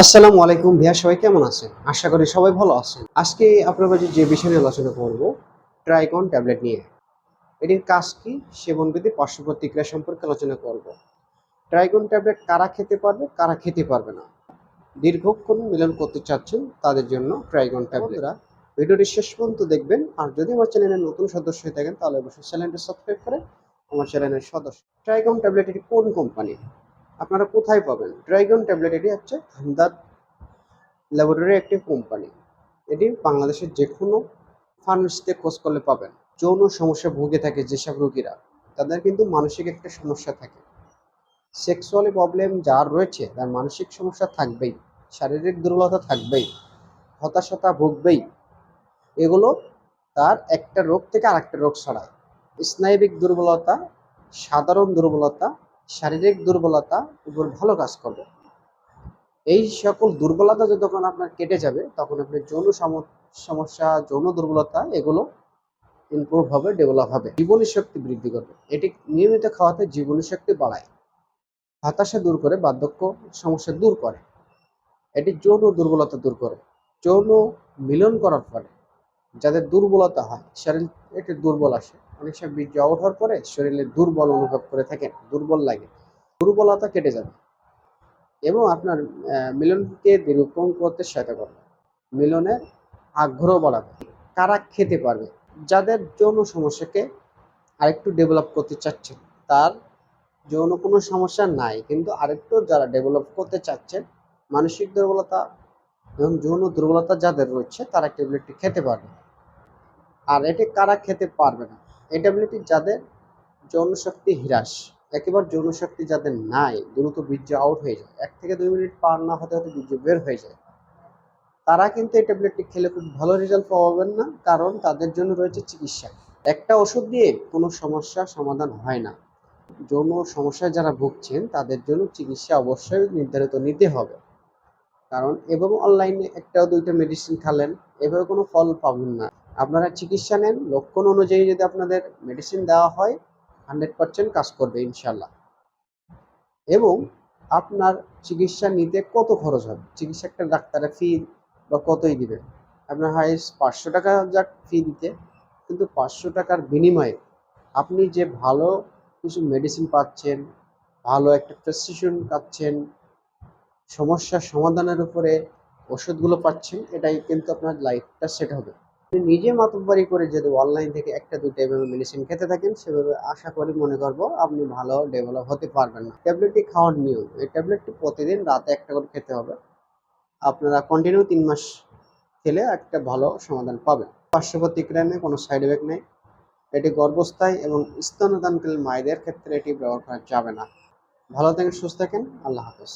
আসসালামু আলাইকুম ভাইয়া সবাই কেমন আছেন? আশা করি সবাই ভালো আছেন। আজকে আপনার কাছে যে বিষয় নিয়ে আলোচনা করব ট্রাইকন ট্যাবলেট নিয়ে। এটির কাজ কি? সেবনবিধি পার্শ্ব প্রতিক্রিয়া সম্পর্কে আলোচনা করব। ট্রাইকন ট্যাবলেট কারা খেতে পারবে কারা খেতে পারবে না? দীর্ঘক্ষণ মিলন করতে চাচ্ছেন তাদের জন্য ট্রাইকন ট্যাবলেটরা ভিডিওটি শেষ পর্যন্ত দেখবেন। আর যদি আমার চ্যানেলের নতুন সদস্য হয়ে থাকেন তাহলে অবশ্যই চ্যানেলটি সাবস্ক্রাইব করে আমার চ্যানেলের সদস্য। ট্রাইকন ট্যাবলেট এটি কোন কোম্পানি আপনারা কোথায় পাবেন? ড্রাইগন ট্যাবলেট এটি হচ্ছে হামদাদ ল্যাবরেটরি একটি কোম্পানি এটি বাংলাদেশের যে কোনো ফার্মেসিতে খোঁজ করলে পাবেন। যৌন সমস্যা ভুগে থাকে যেসব রোগীরা, তাদের কিন্তু মানসিক একটা সমস্যা থাকে। সেক্সুয়ালি প্রবলেম যার রয়েছে, তার মানসিক সমস্যা থাকবেই, শারীরিক দুর্বলতা থাকবেই, হতাশতা ভুগবেই। এগুলো তার একটা রোগ থেকে আরেকটা রোগ ছড়ায়। স্নায়বিক দুর্বলতা, সাধারণ দুর্বলতা শারীরিক দুর্বলতা উপর ভালো কাজ করবে। এই সকল দুর্বলতা যখন আপনার কেটে যাবে, তখন আপনি যৌন সাম- সমস্যা, যৌন দুর্বলতা এগুলো ইমপ্রুভ হবে ডেভেলপ হবে। জীবনী শক্তি বৃদ্ধি করবে। এটি নিয়মিত খাওয়াতে জীবনী শক্তি বাড়ায়। হতাশা দূর করে, বার্ধক্য সমস্যা দূর করে। এটি যৌন দুর্বলতা দূর করে। যৌন মিলন করার ফলে যাদের দুর্বলতা হয়, শরীর একটু দুর্বল আসে। অনেক সময় বীর্য আউট হওয়ার পরে শরীরে দুর্বল অনুভব করে থাকেন, দুর্বল লাগে। দুর্বলতা কেটে যাবে। এবং আপনার মিলনকে দীর্ঘক্ষণ করতে সহায়তা করবে। মিলনের আগ্রহ বাড়াবে। কারা খেতে পারবে? যাদের যৌন সমস্যাকে আরেকটু ডেভেলপ করতে চাচ্ছেন, তার যৌন কোনো সমস্যা নাই, কিন্তু আরেকটু যারা ডেভেলপ করতে চাচ্ছেন, মানসিক দুর্বলতা এবং যৌন দুর্বলতা যাদের রয়েছে, তারা ট্যাবলেটটি খেতে পারবে। আর এটি কারা খেতে পারবে না? এই ট্যাবলেটটি যাদের যৌন শক্তি হ্রাস, একেবারে যৌন শক্তি যাদের নাই, দ্রুত বীর্য আউট হয়ে যায়। এক থেকে দুই মিনিট পার না হতে হতে বীর্য বের হয়ে যায়। তারা কিন্তু এই ট্যাবলেটটি খেলে খুব ভালো রেজাল্ট পাবেন না, কারণ তাদের জন্য রয়েছে চিকিৎসা। একটা ওষুধ দিয়ে কোনো সমস্যা সমাধান হয় না। যৌন সমস্যায় যারা ভুগছেন, তাদের জন্য চিকিৎসা অবশ্যই নির্ধারিত নিতে হবে। কারণ এবং অনলাইনে একটা দুইটা মেডিসিন খালেন, এভাবে কোনো ফল পাবেন না। আপনারা চিকিৎসা নেন, লক্ষণ অনুযায়ী যদি আপনাদের মেডিসিন দেওয়া হয় হান্ড্রেড পার্সেন্ট কাজ করবে ইনশাল্লাহ এবং আপনার চিকিৎসা নিতে কত খরচ হবে? চিকিৎসা একটা ডাক্তারের ফি বা কতই দিবে আপনার হয় পাঁচশো টাকা যাক ফি দিতে, কিন্তু পাঁচশো টাকার বিনিময়ে আপনি যে ভালো কিছু মেডিসিন পাচ্ছেন, ভালো একটা প্রেসক্রিপশন পাচ্ছেন, সমস্যার সমাধানের উপরে ওষুধগুলো পাচ্ছেন, এটাই কিন্তু আপনার লাইফটা সেট হবে। নিজে মাতব্বারি করে যদি অনলাইন থেকে একটা দুটো এভাবে মেডিসিন খেতে থাকেন, সেভাবে আশা করি মনে করব আপনি ভালো ডেভেলপ হতে পারবেন না। ট্যাবলেটটি খাওয়ার নিয়ম, এই ট্যাবলেটটি প্রতিদিন রাতে একটা করে খেতে হবে। আপনারা কন্টিনিউ তিন মাস খেলে একটা ভালো সমাধান পাবেন। পার্শ্ব প্রতিক্রিয়া নেই, কোনো সাইড এফেক্ট নেই। এটি গর্ভস্থায় এবং স্তনদানকালীন মায়েদের ক্ষেত্রে এটি ব্যবহার করা যাবে না। ভালো থাকেন, সুস্থ থাকেন, আল্লাহ হাফেজ।